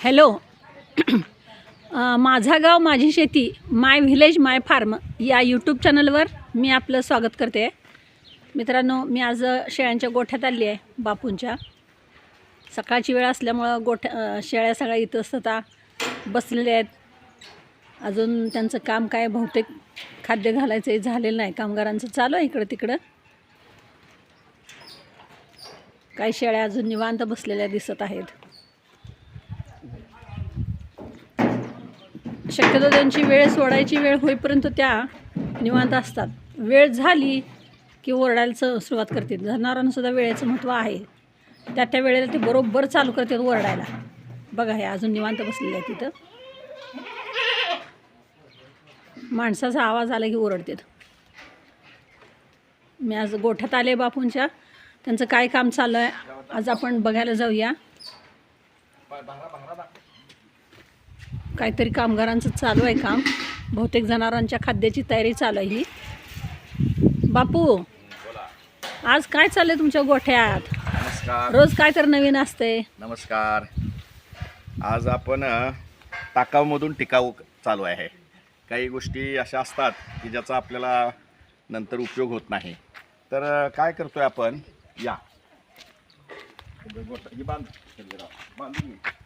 Hello. माझा गाव माझी शेती माय व्हिलेज माय फार्म या यूट्यूब चॅनलवर मी आपलं स्वागत करते. मित्रांनो मी आज शेळ्यांच्या गोठ्यात आली आहे बापूंच्या. सकाळची वेळ असल्यामुळं गोठ्या शेळ्या सगळ्या इथं स्वतः बसलेल्या आहेत. अजून त्यांचं काम काय बहुतेक खाद्य घालायचं झालेलं नाही. कामगारांचं चालू आहे इकडं तिकडं. काही शेळ्या अजून निवांत बसलेल्या दिसत आहेत. शक्यतो त्यांची वेळ सोडायची वेळ होईपर्यंत त्या निवांत असतात. वेळ झाली की ओरडायला सुरुवात करते जनावरांनासुद्धा वेळेचं महत्त्व आहे. त्या त्या वेळेला ते बरोबर चालू करतात ओरडायला. बघा हे अजून निवांत बसलेले आहे तिथं माणसाचा आवाज आला की ओरडतात. मी आज गोठ्यात आले बापूंच्या. त्यांचं काय काम चाललं आहे? आज आपण बघायला जाऊया. काहीतरी कामगारांचं चालू आहे काम. बहुतेक जनावरांच्या खाद्याची तयारी चालू आहे ही. बापू आज काय चाललंय तुमच्या गोठ्यात? नमस्कार. रोज काय तर नवीन असते नमस्कार. आज आपण अ, टाकाऊमधून टिकाऊ चालू आहे. काही गोष्टी अशा असतात की ज्याचा आपल्याला नंतर उपयोग होत नाही. तर अ, काय करतोय आपण? या. ही बांध. बांधून घे.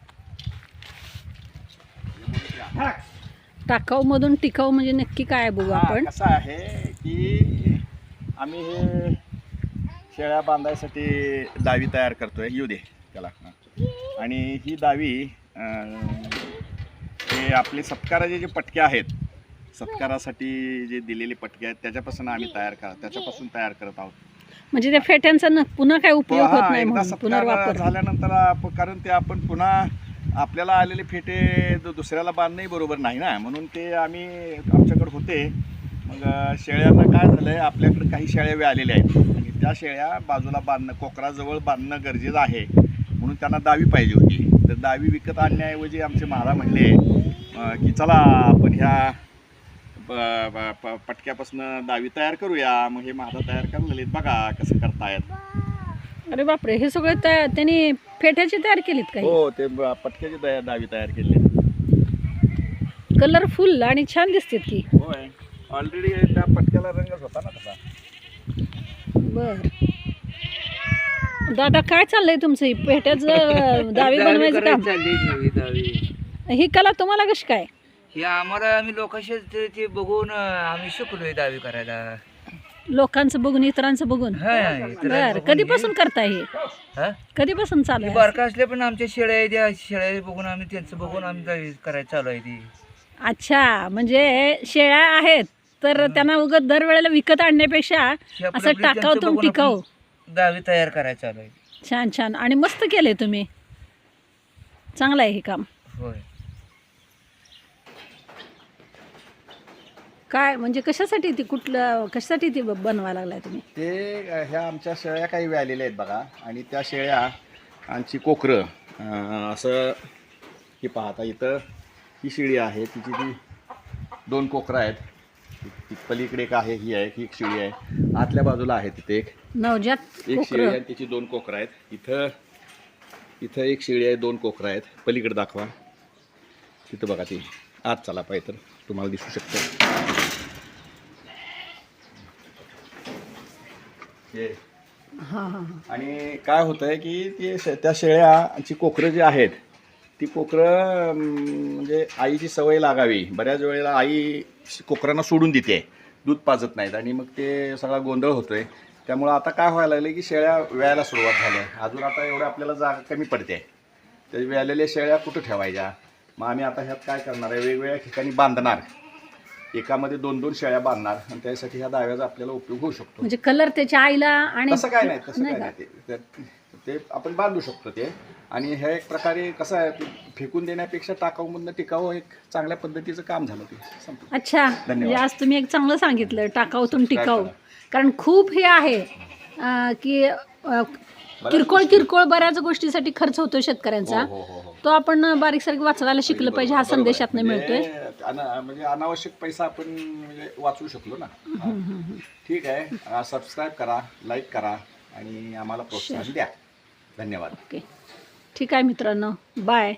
हा. टाकाऊमधून टिकाऊ म्हणजे नक्की काय बघू आपण कसं आहे की आम्ही हे शेळ्या बांधायसाठी दावी तयार करतोय येऊ दे त्याला. आणि ही दावी हे आपले सत्काराचे जे पटके आहेत सत्कारासाठी जे दिलेले पटके आहेत त्याच्यापासून आम्ही तयार करत त्याच्यापासून तयार करत आहोत म्हणजे त्या फेट्यांचा न पुन्हा काय उपयोग होत हा, नाही एकदा म्हणून सत्कार पुनर्वापर झाल्यानंतर आप- कारण ते आपण पुन्हा आपल्याला आलेले फेटे दुसऱ्याला बांधणंही बरोबर नाही ना. म्हणून ते आम्ही आमच्याकडे होते. मग शेळ्यांना काय आहे आपल्याकडे काही शेळ्या आलेल्या आहेत. आणि त्या शेळ्या बाजूला बांधणं कोकराजवळ बांधणं गरजेचं आहे. म्हणून त्यांना दावी पाहिजे होती. तर दावी विकत आणण्याऐवजी आमचे महाराज म्हणले की चला आपण ह्या ब- ब- प- पटक्यापासून दावी तयार करूया. मग हे महाराज तयार करलेले बघा कसं करतायत. अरे बापरे हे सगळं त्या त्यांनी फेट्याची तयार केलीत काही हो? ते ब- पटक्याची तया- दावी तयार केली. कलरफुल आणि छान दिसतात की. होय. ऑलरेडी त्या पटक्याला रंगच होता ना तसा. बर. दादा काय चाललंय तुमचं? हे पेट्याचं दावी बनवायचं काम? चालली ही कला तुम्हाला कशी काय? हे आम्हाला आम्ही लोकांशी ते ते बघून अं, आम्ही शिकलोय दावी करायला. लोकांचं बघून इतरांचं बघून? हा, बर कधीपासून करताय हे? कधीपासून चालू बारका असले पण आमच्या शेळ्या आहेत त्या शेळ्या बघून आम्ही त्यांचं बघून आम्ही करायला चालू आहे ती. अच्छा म्हणजे शेळ्या आहेत तर त्यांना उगत दरवेळेला विकत आणण्यापेक्षा असं टाकावतून टिकाऊ दावी तयार करायला चालू आहे. छान छान. आणि मस्त केलंय तुम्ही. चांगलं आहे हे काम. होय. काय म्हणजे कशासाठी ती कुठलं कशासाठी ती ब- बनवायला लागलाय तुम्ही? ते अ, ह्या आमच्या शेळ्या काही वेळ आलेल्या आहेत बघा. आणि त्या शेळ्या आमची कोकरं अ, असं ही पाहता इथं ही शेळी आहे. तिची ती दोन कोकरं आहेत. ती पलीकडे एक आहे ही आहे ही एक शेळी आहे. आतल्या बाजूला आहे तिथे एक. नवजात एक शेळी कोकरं. आहे तिची दोन कोकरं आहेत. इथं इथं एक शेळी आहे दोन कोकरं आहेत. पलीकडे दाखवा. तिथं बघा ती. आत चला पाहिजे तर. तुम्हाला दिसू शकतं. आणि काय होतं आहे की ते शे- त्या शेळ्याची कोकरं जी आहेत ती कोकरं म्हणजे आईची सवय लागावी. बऱ्याच वेळेला आई कोकरांना सोडून देते. दूध पाजत नाहीत आणि मग ते सगळा गोंधळ होतोय. त्यामुळं आता काय व्हायला लागलं की शेळ्या व्यायला सुरुवात झाली आहे अजून आता एवढं आपल्याला जागा कमी पडते. त्या व्यालेल्या शेळ्या कुठं ठेवायच्या? मग आम्ही आता ह्यात काय करणार आहे? वेगवेगळ्या ठिकाणी बांधणार. एकामध्ये दोन दोन शेळ्या बांधणार आणि त्यासाठी ह्या दाव्याचा आपल्याला उपयोग होऊ शकतो. म्हणजे कलर त्याच्या आईला आणि तसं काय नाही तसं काय? नाही. ते आपण बांधू शकतो ते. आणि हे एक प्रकारे कसं आहे ते फेकून देण्यापेक्षा टाकाऊमधनं टिकाऊ एक चांगल्या पद्धतीचं काम झालं ते. संपलं. अच्छा. धन्यवाद. म्हणजे आज तुम्ही एक चांगलं सांगितलं टाकाऊतून टिकाऊ. करा. कारण खूप हे आहे अं, की अं, किरकोळ किरकोळ बऱ्याच गोष्टीसाठी खर्च होतो शेतकऱ्यांचा. हो, हो, हो. तो आपण बारीक सारीक वाचवायला शिकलं पाहिजे हा बरोबर. आहे. संदेशातनं मिळतोय. म्हणजे अना- म्हणजे अनावश्यक पैसा आपण म्हणजे वाचवू शकलो ना. हा. ठीक आहे. सबस्क्राईब करा लाईक करा आणि आम्हाला प्रोत्साहन द्या. धन्यवाद. ओके ठीक आहे मित्रांनो. बाय